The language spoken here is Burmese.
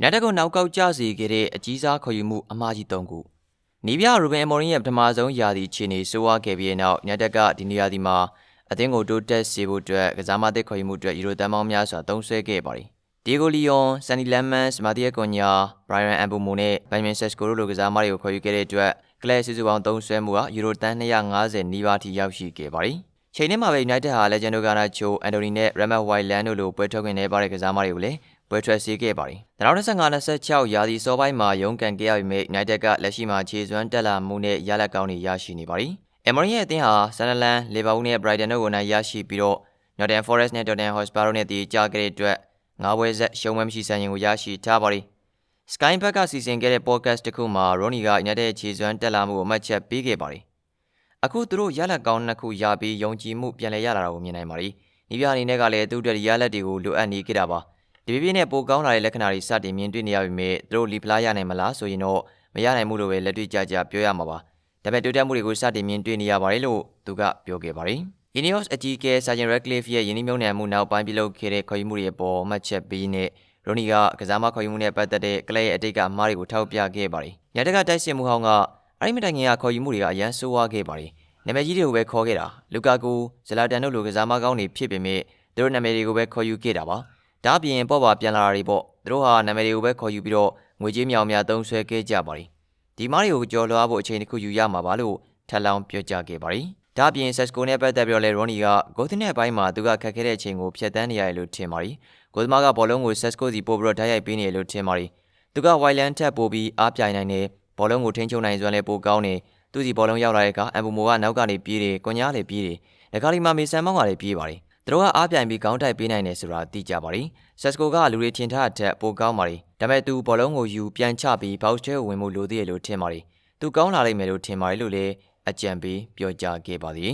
United ကိုနောက်ကောက်ကျစေခဲ့တဲ့အကြီးစားခေါ်ယူမှုအမှားကြီး၃ခုနီးပြရူဘင်အမော်ရင်ရဲ့ပထမဆုံးယာတီခြေနေဆိုးဝါးခဲ့ပြီးတဲ့နောက် United ကဒီနေရာဒီမှာအသင်းကိုတိုးတက်စေဖို့အတွက်ကစားမသစ်ခေါ်ယူမှုအတွက်ယူရိုတန်ပေါင်းများစွာသုံးစွဲခဲ့ပါတယ်ဒီဂိုလီယွန်ဆန်နီလမ်မန်စ်မာတီယက်ကွန်ညာဘရိုင်ယန်အမ်ဘူမိုနဲ့ဘန်မင်ဆက်စကိုတို့လိုကစားမတွေကိုခေါ်ယူခဲ့တဲ့အတွက်ကလဲစုစုပေါင်းသုံးစွဲမှုဟာယူရိုတန်250နီးပါးထိရောက်ရှိခဲ့ပါတယ် ချိန်ထဲမှာပဲ United ဟာ Legend Garnacho, Anthony နဲ့ Ramat Wailand တို့လိုပွဲထွက်ခွင့်နေပါတဲ့ကစားမတွေကိုလည်းပွဲထွက်စေခဲ့ပါတယ်။2025-26ရာသီစောပိုင်းမှာရုန်းကန်ခဲ့ရပြီးမြ United ကလက်ရှိမှာခြေစွမ်းတက်လာမှုနဲ့ရလက်ကောင်းတွေရရှိနေပါတယ်။ Emery ရဲ့အသင်းဟာ Sunderland, Liverpool နဲ့ Brighton တို့ကိုနိုင်ရရှိပြီးတော့ Nottingham Forest နဲ့ Tottenham Hotspur တို့နဲ့တည်ကြခဲ့တဲ့အတွက်ငါးပွဲဆက်ရှုံးပွဲမရှိစံချိန်ကိုရရှိထားပါတယ်။ Sky ဘက်ကစီစဉ်ခဲ့တဲ့ podcast တစ်ခုမှာ Ronnie က United ရဲ့ခြေစွမ်းတက်လာမှုကိုအမှတ်ချက်ပေးခဲ့ပါတယ်။ အခုသူတို့ရလက်ကောင်းနှစ်ခုရပြီးယုံကြည်မှုပြန်လည်ရလာတာကိုမြင်နိုင်ပါတယ်။ဒီပြအနေနဲ့ကလည်းသူ့အတွက်ရလက်တွေကိုလိုအပ်နေခဲ့တာပါ။ဒီပြပြနဲ့ပိုကောင်းလာတဲ့လက္ခဏာတွေစတင်မြင်တွေ့နေရပြီမဲ့သူတို့လီပလာရနိုင်မလားဆိုရင်တော့မရနိုင်ဘူးလို့ပဲလက်တွေ့ကြကြပြောရမှာပါဒါပေမဲ့တိုးတက်မှုတွေကိုစတင်မြင်တွေ့နေရပါတယ်လို့သူကပြောခဲ့ပါတယ် Ineos အကြီးအကဲ Sergeant Radcliffe ရဲ့ယင်းနှိမ့်မြုံနယ်မှုနောက်ပိုင်းပြုလုပ်ခဲ့တဲ့ခေါ်ယူမှုတွေအပေါ်မှတ်ချက်ပေးနဲ့ရိုနီကကစားမခေါ်ယူမှုနဲ့ပတ်သက်တဲ့ကလပ်ရဲ့အတိတ်ကအမှားတွေကိုထောက်ပြခဲ့ပါတယ်။ညတကတိုက်စစ်မှုဟောင်းက အဲ့ဒီမတိုင်ခင်ကခေါ်ယူမှုတွေကအရန်ဆိုးဝါးခဲ့ပါတယ်။နာမည်ကြီးတွေကိုပဲခေါ်ခဲ့တာလူကာကူဇလာတန်တို့လိုကစားမကောင်းတွေဖြစ်ပေမဲ့သူတို့နာမည်တွေကိုပဲခေါ်ယူခဲ့တာပါ။ဒါပြင်ပေါ့ပါပြန်လာတာတွေပေါ့သူတို့ဟာနာမည်တွေကိုပဲခေါ်ယူပြီးတော့ငွေကြေးမြောင်များသုံးဆွဲခဲ့ကြပါတယ်ဒီမားတွေကိုကြော်လွှားဖို့အချိန်တစ်ခုယူရမှာပါလို့ထပ်လောင်းပြောကြားခဲ့ပါတယ်ဒါပြင်ဆက်စကိုနဲ့ပတ်သက်ပြီးတော့လေရော်နီကဂိုသင်းရဲ့အပိုင်းမှာသူကခက်ခဲတဲ့အချိန်ကိုဖျက်ဆီးနေရတယ်လို့ထင်ပါတယ်ဂိုသမားကဘောလုံးကိုဆက်စကိုစီပို့ပြီးတော့ဓာတ်ရိုက်ပေးနေတယ်လို့ထင်ပါတယ်သူကဝိုင်လန်ထက်ပို့ပြီးအားပြိုင်နိုင်တယ် ဘောလုံးကိုထိန်းချုပ်နိုင်စွမ်းလည်းပိုကောင်းတယ်သူစီဘောလုံးရောက်လာတဲ့အခါအမ်ဘူမိုကနောက်ကနေပြေးတယ်ကွန်ညာလည်းပြေးတယ်ဒကာလီမာမေဆန်မောင်းကလည်းပြေးပါတယ်သူတို့ကအားပြိုင်ပြီးခေါင်းတိုက်ပေးနိုင်တယ်ဆိုတာသိကြပါတယ်ဆက်စကိုကလူတွေထင်ထားတဲ့ပိုကောင်းပါတယ်ဒါပေမဲ့သူဘောလုံးကိုယူပြန်ချပြီးဘောက်ထဲကိုဝင်မှုလိုသေးတယ်လို့ထင်ပါတယ်သူကောင်းလာလိမ့်မယ်လို့ထင်ပါတယ်လို့လည်းအကြံပေးပြောကြားခဲ့ပါသည်